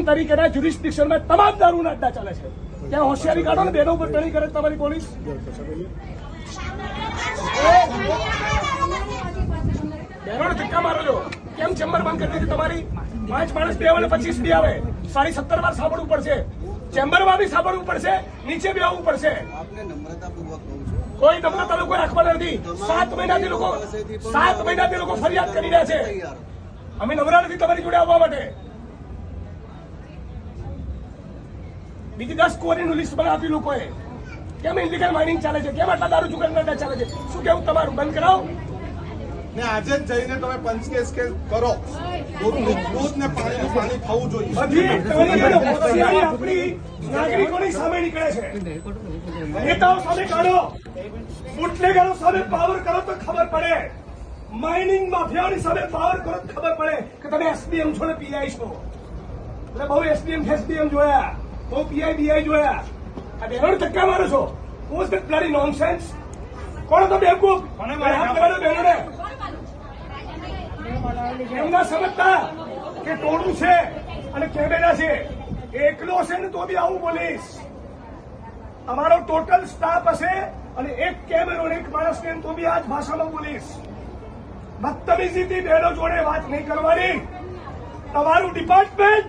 આસામ તરીકેના જ્યુરિસ્ડિક્શનમાં તમામ દારૂના અડ્ડા ચાલે છે. ત્યાં હોશિયારી કાઢો ને બેનો ઉપર ટણી કરે તમારી પોલીસ. બહેનોને ધક્કા મારો છો. કેમ ચેમ્બર બંધ કરી દીધી તમારી? પાંચ માણસ બે આવે પચીસ બી આવે. સાડી સત્તર વાર સાંભળવું પડશે. ચેમ્બરમાં બી સાંભળવું પડશે. નીચે બી આવવું પડશે. આપને નમ્રતાપૂર્વક કહું છું. કોઈ નમ્રતા લોકો રાખવાના નથી. સાત મહિનાથી લોકો સાત મહિનાથી લોકો ફરિયાદ કરી રહ્યા છે. અમે નથી તમારી જોડે આવવા બીજી દસ કોરીનું લિસ્ટ મને આપ્યું લોકોએ. કેમ ઇલીગલ માઇનિંગ ચાલે છે? કેમ આટલા દારૂ ચુકરના ચાલે છે? શું કેવું તમારું? બંધ કરાવો. ને આજે જ જઈને તમે પંચકેસ કેસ કરો. દૂધ દૂધ ને પાણીનું પાણી થવું જોઈએ. બધી આપણી નાગરિકોની સામે નીકળે છે. નેતાઓ સામે કાઢો. બુટલેગરો સામે પાવર કરો તો ખબર પડે. માઇનિંગ માફિયાઓની સામે પાવર કરો તો ખબર પડે કે તમે એસડીએમ છો ને પીઆઈ છો. એટલે બહુ એસડીએમ એસડીએમ જોયા. બહુ પીઆઈ બીઆઈ જોયા આ બહેનો ધક્કા મારો છો. હું ધ બ્લડી નોનસેન્સ કોણ તો બેવકૂફ? હાથ લગાડો બહેનોને એમ ના સમજતા કે ટોળું છે અને કેમેરા છે. એકલો હશે ને તો બી આવું બોલીશ. અમારો ટોટલ સ્ટાફ હશે અને એક કેમેરો એક માણસ ને તો બી આ જ ભાષામાં બોલીશ. બદતમીજીથી બહેનો જોડે વાત નહીં કરવાની. તમારું ડિપાર્ટમેન્ટ